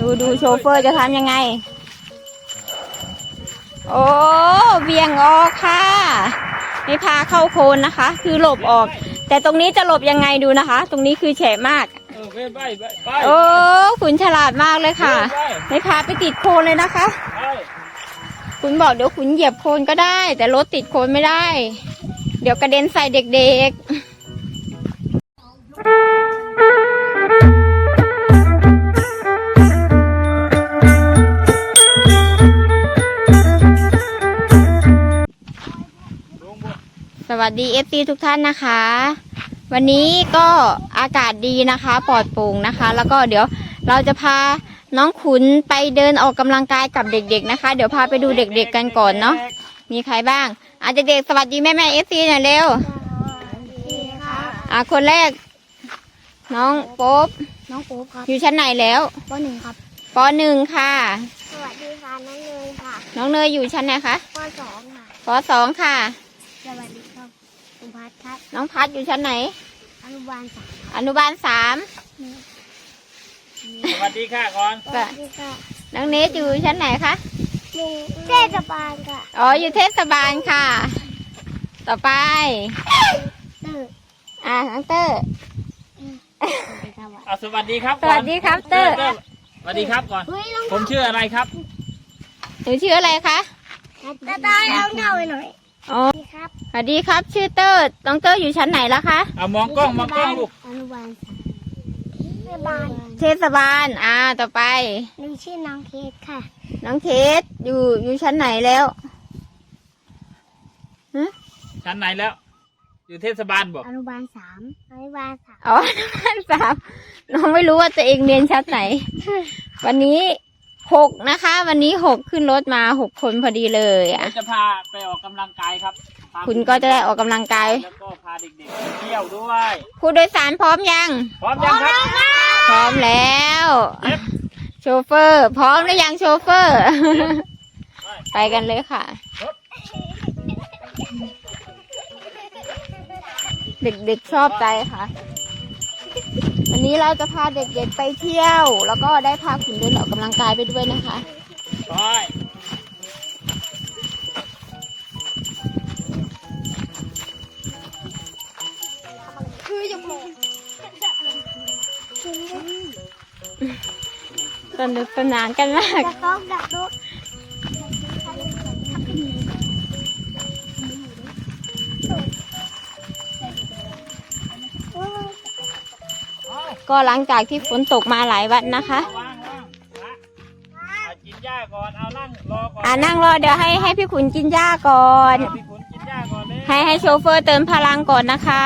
ดูดูโชเฟอร์จะทำยังไง โอ้เบี่ยงออกค่ะ ไม่พาเข้าโคนนะคะ คือหลบออก แต่ตรงนี้จะหลบยังไงดูนะคะ ตรงนี้คือแฉะมาก เออไปไปไปไปโอ้ขุนฉลาดมากเลยค่ะไปไม่พาไปติดโคนเลยนะคะ ไปคุณบอกเดี๋ยวคุณเหยียบโคนก็ได้ แต่รถติดโคนไม่ได้ เดี๋ยวกระเด็นใส่เด็กๆ วัสดีเอฟซีทุกท่านนะคะ วันนี้ก็อากาศดีนะคะปลอดโปร่งนะคะ แล้วก็เดี๋ยวเราจะพาน้องขุนไปเดินออกกำลังกายกับเด็กๆนะคะ เดี๋ยวพาไปดูเด็กๆกันก่อนเนาะมีใครบ้างอาจจะเด็กๆสวัสดีแม่แม่เอฟซีหน่อยเร็วอะคนแรก น้องโป๊บน้องโป๊ปครับอยู่ชั้นไหนแล้วปหนึ่งครับปหนึ่งค่ะ สวัสดีค่ะน้องเนยค่ะ น้องเนยอยู่ชั้นไหนคะปสองค่ะปสองค่ะ สวัสดีครับคุณพัทครับ น้องพัดอยู่ชั้นไหน อนุบาลสามอนุบาลสามสวัสดีค่ะก่อนสวัสดีค่ะน้องเนสอยู่ชั้นไหนคะ หนึ่งเทศบาลค่ะอ๋อ อยู่เทศบาลค่ะ ต่อไปตื่นอะน้องเตอร์ อะสวัสดีครับสวัสดีครับเตอร์ สวัสดีครับก่อน เฮ้ยน้องผมชื่ออะไรครับ หนูชื่ออะไรคะตาตาเอาเงาไปหน่อย อ๋อสวัสดีครับสวัสดีครับ ชื่อเตอร์น้องเตอร์อยู่ชั้นไหนแล้วคะเอามองกล้องมองกล้องลูกอนุบาลสามเทศบาลเทศบาลอ่าต่อไป หนูชื่อน้องเคสค่ะ น้องเคสอยู่อยู่ชั้นไหนแล้วชั้นไหนแล้ว อยู่เทศบาลบอกอนุบาลสามอนุบาลสามอ๋อน้ำมันสามน้องไม่รู้ว่าตัวเองเรียนชั้นไหน วันนี้ หกนะคะ วันนี้หกขึ้นรถมาหกคนพอดีเลยอะ เดี๋ยวจะพาไปออกกำลังกายครับพาคุณก็จะได้ออกกำลังกาย แล้วก็พาเด็กๆไปเที่ยวด้วยผู้โดยสารพร้อมยัง พร้อมยังครับพร้อมแล้ว เย็บโชเฟอร์ พร้อมหรือยังโชเฟอร์ ไปกันเลยค่ะ เด็กๆชอบใจค่ะ วันนี้เราจะพาเด็กๆไปเที่ยว แล้วก็ได้พาขุนเดินออกกำลังกายไปด้วยนะคะไปคือจะบอกสนุกสนานกันมากดักรถดักรถ ก็หลังจากที่ฝนตกมาหลายวันนะคะว่างว่างนะอะกินหญ้าก่อนเอานั่งรอก่อนอ่านั่งรอเดี๋ยวให้ให้พี่ขุนกินหญ้าก่อน พี่ขุนกินหญ้าก่อนเลยให้ให้โชเฟอร์เติมพลังก่อนนะคะ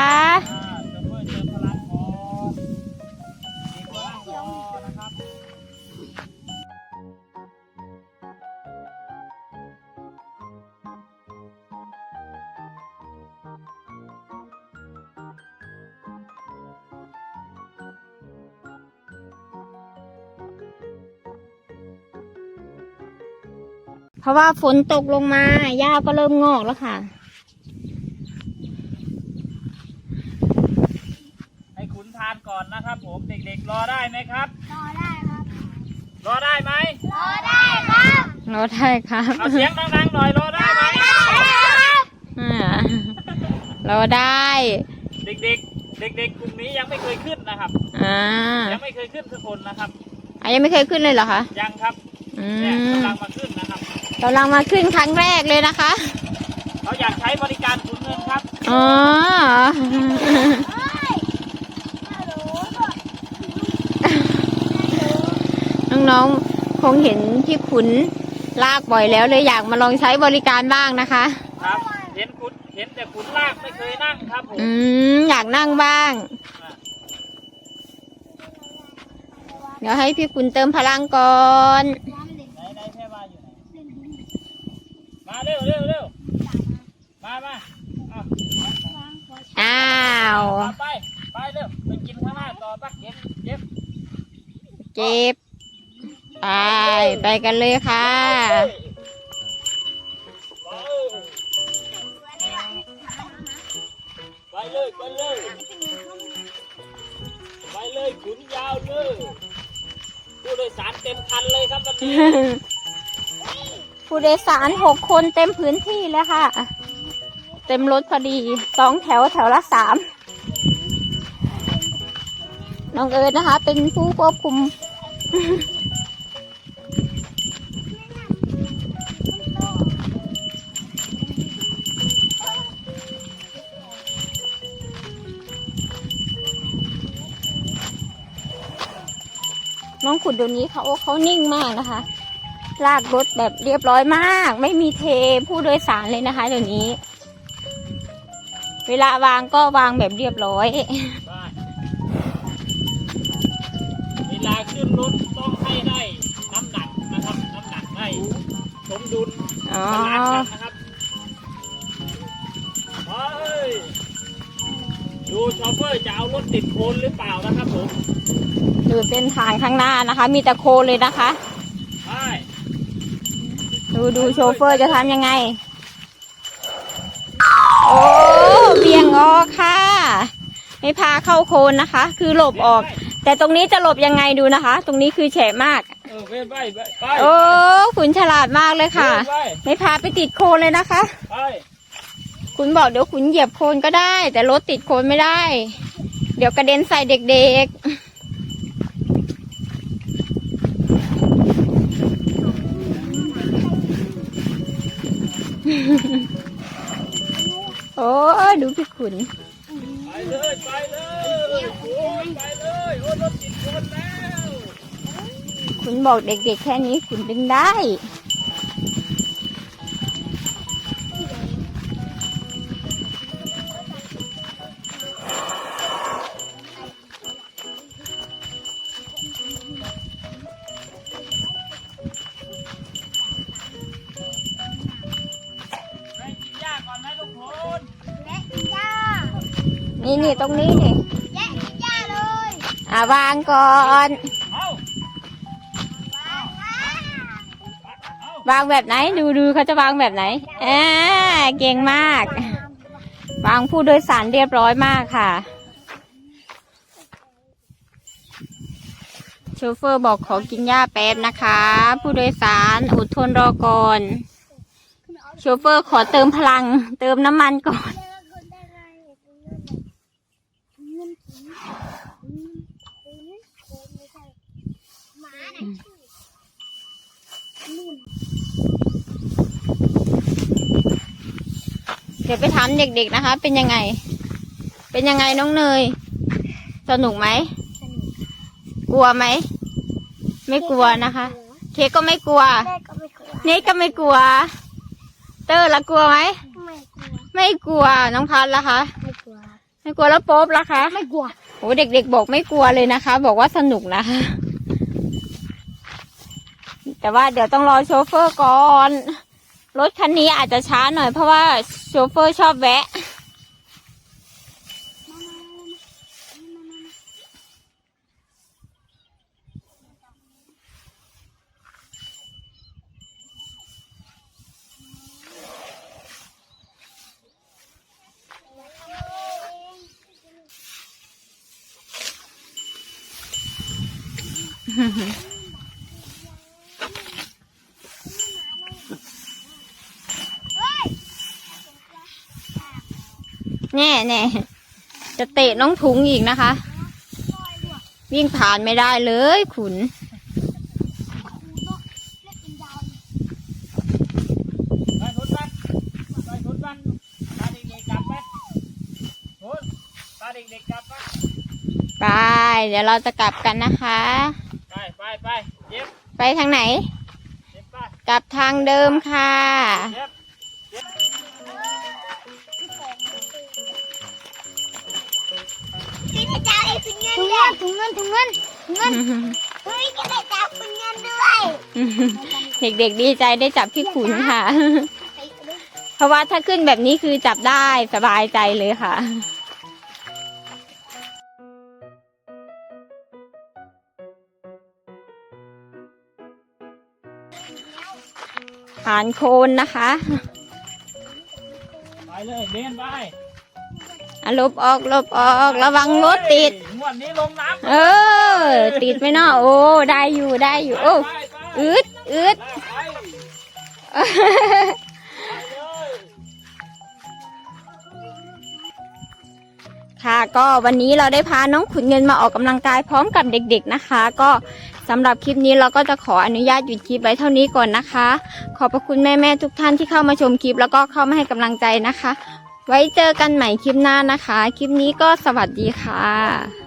เพราะว่าฝนตกลงมาหญ้าก็เริ่มงอกแล้วค่ะ ให้ขุนทานก่อนนะครับ ผมเด็กๆรอได้ไหมครับ รอได้ครับ รอได้ไหมรอได้ครับรอได้ครับเอาเสียงดังๆหน่อยรอได้ไหมอ่ารอได้ เด็กๆ เด็กๆกลุ่มนี้ยังไม่เคยขึ้นนะครับอ่ายังไม่เคยขึ้นสักคนนะครับอะยังไม่เคยขึ้นเลยเหรอคะยังครับ อืเนี่ยมกำลังมาขึ้นนะครับ กำลังมาขึ้นครั้งแรกเลยนะคะ เขาอยากใช้บริการขุนเงินครับอ๋อ น้องๆ คงเห็นพี่ขุนลากบ่อยแล้วเลยอยากมาลองใช้บริการบ้างนะคะ ครับ เห็นขุนเห็นแต่ขุนลากไม่เคยนั่งครับผมอืม อยากนั่งบ้าง เดี๋ยวให้พี่ขุนเติมพลังก่อนไหนไหนแค่มาอยู่ไหน มาเร็วเร็วเร็วมามาเอาอ้าวเอาไปไปเร็วไปกินข้างหน้าต่อปะเก็บเก็บเจ็บไปไปกันเลยค่ะไปเลยไปเลยไปเลยขุนยาวเลยผู้โดยสารเต็มคันเลยครับวันนี้ ผู้โดยสารหกคนเต็มพื้นที่เลยค่ะ เต็มรถพอดีสองแถวแถวละสามน้องเอิร์ธนะคะ เป็นผู้ควบคุม น้องขุดเดี๋ยวนี้เขาเขานิ่งมากนะคะ ลากรถแบบเรียบร้อยมาก ไม่มีเทผู้โดยสารเลยนะคะเดี๋ยวนี้ เวลาวางก็วางแบบเรียบร้อยไปเวลาขึ้นรถต้องให้ได้น้ำหนักนะครับ น้ำหนักได้สมดุลอ๋อบาลานซ์กันนะครับเฮ้ยดูชอฟเฟอร์จะเอารถติดโคนหรือเปล่านะครับผมดูเส้นทางข้างหน้านะคะ มีแต่โคลนเลยนะคะไป ดูดูโชเฟอร์จะทำยังไง โอ้เบี่ยงออกค่ะ ไม่พาเข้าโคนนะคะ คือหลบออก แต่ตรงนี้จะหลบยังไงดูนะคะ ตรงนี้คือแฉะมาก เออไปไปไปไปโอ้ขุนฉลาดมากเลยค่ะ ไปไม่พาไปติดโคนเลยนะคะ ไปคุณบอกเดี๋ยวคุณเหยียบโคลนก็ได้ แต่รถติดโคลนไม่ได้ เดี๋ยวกระเด็นใส่เด็กๆ โอ้ดูพี่ขุน ไปเลยไปเลยโอ้ยไปเลยโอ้ยรถติดโคนแล้วคุณบอกเด็กๆแค่นี้ขุนดึงได้ นี่นี่ตรงนี้นี่และกินหญ้าเลยอ่าวางก่อนเอาว้าวว้าวเอาวางแบบไหน ดูดูเขาจะวางแบบไหนอ่าเก่งมาก วางผู้โดยสารเรียบร้อยมากค่ะโชเฟอร์บอกขอกินหญ้าแป๊บนะคะ ผู้โดยสารอดทนรอก่อนโชเฟอร์ขอเติมพลัง เติมน้ำมันก่อนเลิกคนได้ไงเงินถุงถุงถุงถุงไม่ใช่หมาน่ะชื่อนุ่น เดี๋ยวไปถามเด็กๆนะคะ เป็นยังไง เป็นยังไงน้องเนย สนุกไหมสนุกกลัวไหม ไม่กลัวนะคะ เคกก็ไม่กลัวแม่ก็ไม่กลัวนี่ก็ไม่กลัว เตอร์ละกลัวไหมไม่กลัวไม่กลัว น้องพัดละคะ ไม่กลัว ไม่กลัวแล้วโป๊บละคะ ไม่กลัวโอ้เด็กๆบอกไม่กลัวเลยนะคะ บอกว่าสนุกนะคะ แต่ว่าเดี๋ยวต้องรอโชเฟอร์ก่อน รถคันนี้อาจจะช้าหน่อยเพราะว่าโชเฟอร์ชอบแวะ แน่แน่จะเตะน้องถุงอีกนะคะ วิ่งผ่านไม่ได้เลยขุน ไปทุนบ้านไปทุนบ้านพาเด็กๆกลับไปทุนพาเด็กๆกลับไปไป เดี๋ยวเราจะกลับกันนะคะ ไปไปไปเย็บไปทางไหน เย็บไปกลับทางเดิมค่ะ เย็บ ถุงเงินด้วยถุงเงินถุงเงินถุงเงินเฮ้ยจะได้จับถุงเงินด้วยเด็กๆดีใจได้จับพี่ขุนค่ะไปเลยเพราะว่าถ้าขึ้นแบบนี้คือจับได้สบายใจเลยค่ะผ่านโคนนะคะ ไปเลยเดินไป อะหลบออกหลบออกระวังรถติด งวดนี้ลงน้ำเออ ติดไหมเนาะโอ้ได้อยู่ได้อยู่โอ้ไปไปอืดอืดไปค่ะก็วันนี้เราได้พาน้องขุนเงินมาออกกำลังกายพร้อมกับเด็กๆนะคะ ก็สำหรับคลิปนี้เราก็จะขออนุญาตหยุดคลิปไว้เท่านี้ก่อนนะคะ ขอบพระคุณแม่ๆทุกท่านที่เข้ามาชมคลิปแล้วก็เข้ามาให้กำลังใจนะคะ ไว้เจอกันใหม่คลิปหน้านะคะ คลิปนี้ก็สวัสดีค่ะ